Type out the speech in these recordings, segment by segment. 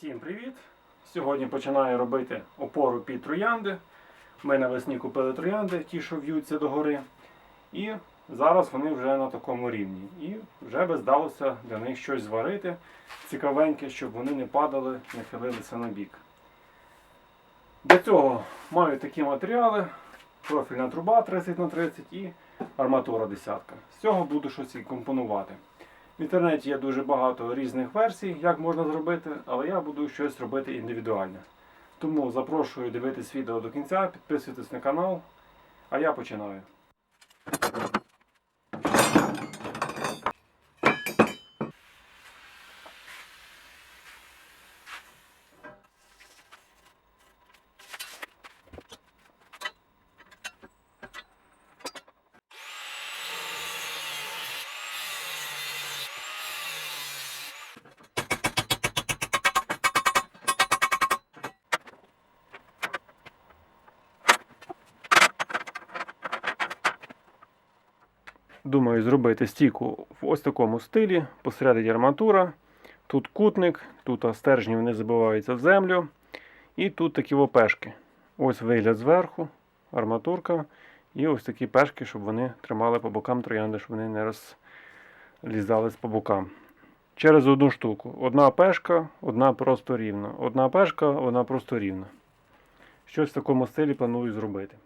Всім привіт! Сьогодні починаю робити опору під троянди. Ми навесні купили троянди, ті, що в'ються догори. І зараз вони вже на такому рівні. І вже би здалося для них щось зварити цікавеньке, щоб вони не падали, не хилилися на бік. Для цього маю такі матеріали: профільна труба 30х30 і арматура десятка. З цього буду щось і компонувати. В інтернеті є дуже багато різних версій, як можна зробити, але я буду щось робити індивідуально. Тому запрошую дивитись відео до кінця, підписуйтесь на канал, а я починаю. Думаю зробити стійку в ось такому стилі. Посередині арматура. Тут кутник, тут стержні вони забиваються в землю. І тут такі опешки. Ось вигляд зверху, арматурка. І ось такі пешки, щоб вони тримали по бокам троянди, щоб вони не розлізались по бокам. Через одну штуку. Одна пешка, одна просто рівна. Одна пешка, одна просто рівна. Щось в такому стилі планую зробити.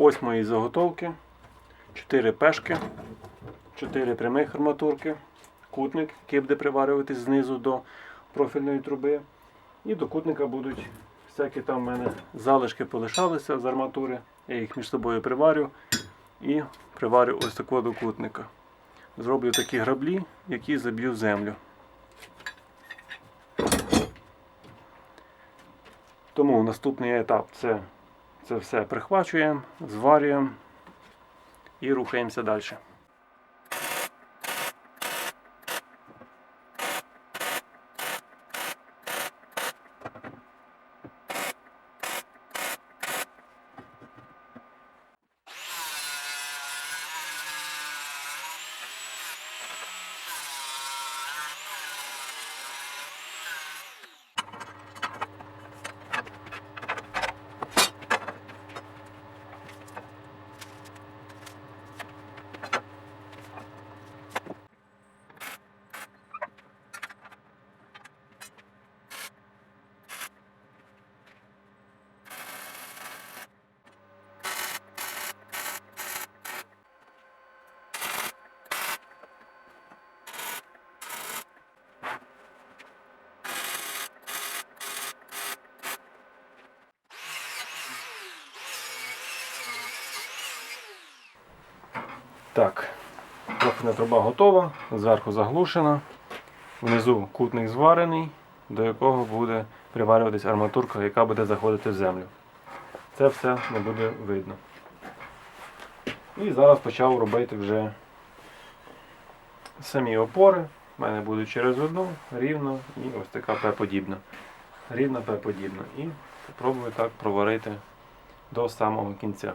Ось мої заготовки. 4 пешки, 4 прямих арматурки, кутник, який буде приварюватись знизу до профільної труби. І до кутника будуть всякі там в мене залишки полишалися з арматури. Я їх між собою приварю і приварю ось такого до кутника. Зроблю такі граблі, які заб'ю в землю. Тому наступний етап це це все прихвачуємо, зварюємо і рухаємося далі. Так, профільна труба готова, зверху заглушена, внизу кутник зварений, до якого буде приварюватись арматурка, яка буде заходити в землю. Це все не буде видно. І зараз почав робити вже самі опори. У мене будуть через одну, рівно і ось така П-подібна. Рівна П-подібна. І спробую так проварити до самого кінця.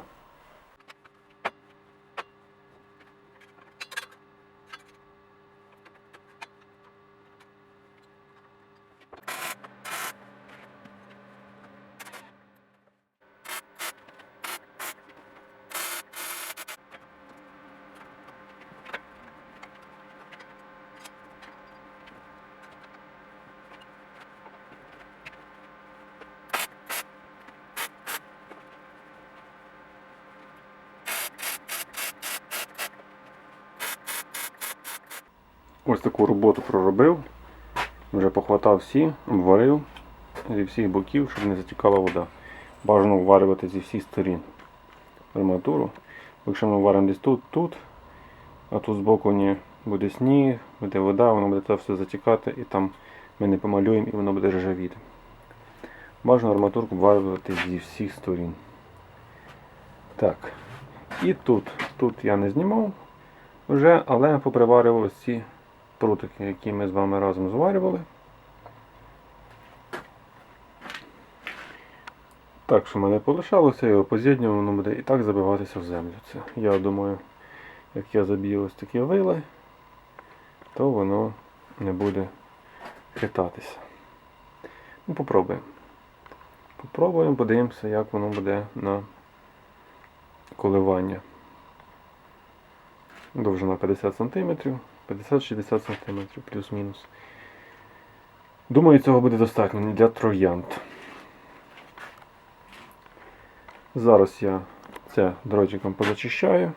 Ось таку роботу проробив. Вже похватав всі, обварив зі всіх боків, щоб не затікала вода. Бажано вварювати зі всіх сторін арматуру. Якщо ми варимо десь тут, тут, а тут збоку ні, буде сніг, буде вода, воно буде це все затікати і там ми не помалюємо і воно буде ржавіти. Бажано арматурку вварювати зі всіх сторін. Так. І тут. Тут я не знімав вже, але поприварював ось ці прутики, які ми з вами разом зварювали. Так, що мене полишалося, його поз'єднював, воно буде і так забиватися в землю. Це, я думаю, як я заб'ю ось такі вили, то воно не буде хитатися. Ну, попробуємо. Попробуємо, подивимося, як воно буде на коливання. Довжина 50 см, 50-60 см плюс-мінус. Думаю, цього буде достатньо для троянд. Зараз я це дротиком позачищаю.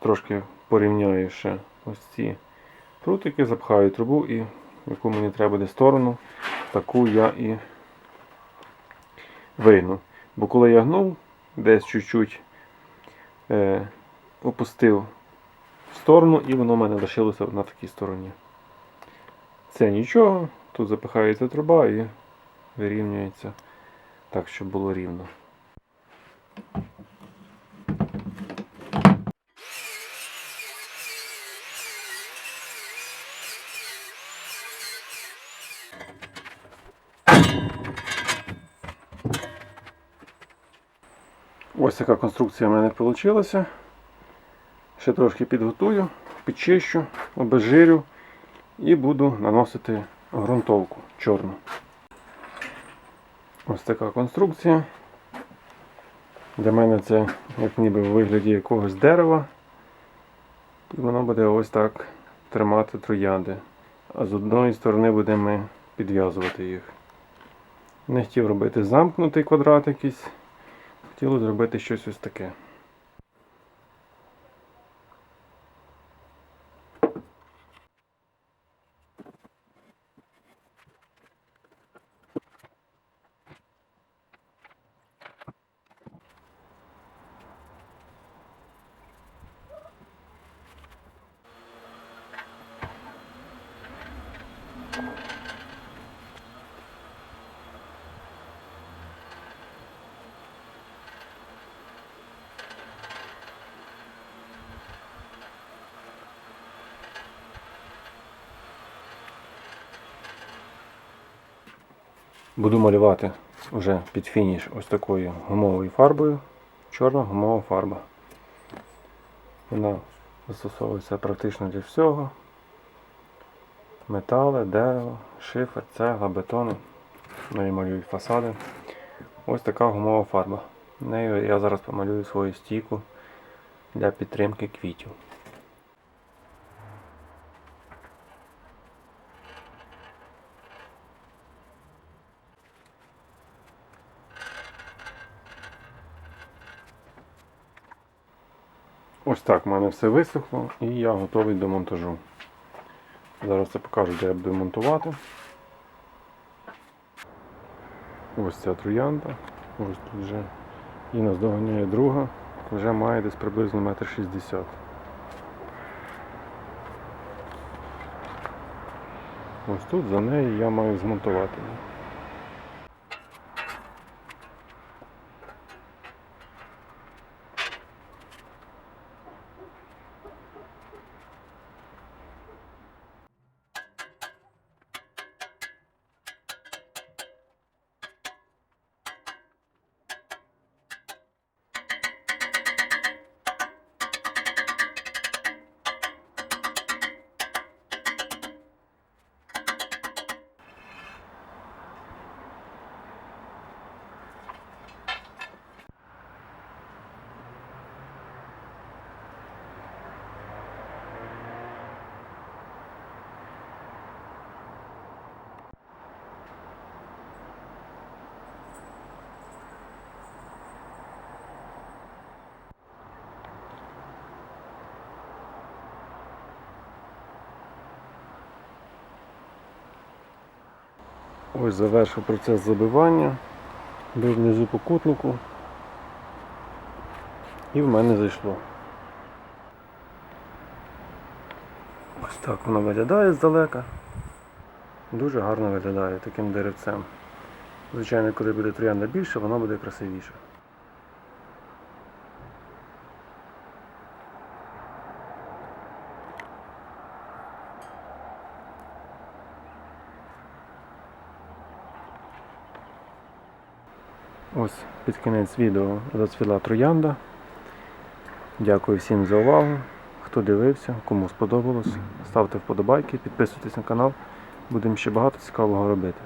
Трошки порівняю ще ось ці прутики, запхаю трубу і яку мені треба буде сторону, таку я і вигну. Бо коли я гнув, десь чуть-чуть е, опустив сторону і воно в мене лишилося на такій стороні. Це нічого, тут запихається труба і вирівнюється так, щоб було рівно. Ось така конструкція в мене вийшла. Ще трошки підготую, підчищу, обезжирю і буду наносити ґрунтовку чорну. Ось така конструкція. Для мене це як ніби в вигляді якогось дерева. І воно буде ось так тримати троянди. А з одної сторони будемо підв'язувати їх. Не хотів робити замкнутий квадрат якийсь. Хотіло зробити щось ось таке. Буду малювати вже під фініш ось такою гумовою фарбою. Чорна гумова фарба. Вона застосовується практично для всього. Метали, дерево, шифер, цегла, бетони. Ну і малюють фасади. Ось така гумова фарба. Нею я зараз помалюю свою стійку для підтримки квітів. Ось так в мене все висохло і я готовий до монтажу. Зараз я покажу, де я буду монтувати. Ось ця троянда. Ось тут вже і нас доганяє друга, вже має десь приблизно метр шістдесят. Ось тут за нею я маю змонтувати. Ось завершив процес забивання. Бив внизу по кутнику. І в мене зайшло. Ось так воно виглядає здалека. Дуже гарно виглядає таким деревцем. Звичайно, коли буде троянда більше, воно буде красивіше. Ось під кінець відео зацвіла троянда. Дякую всім за увагу. Хто дивився, кому сподобалось, ставте вподобайки, підписуйтесь на канал. Будемо ще багато цікавого робити.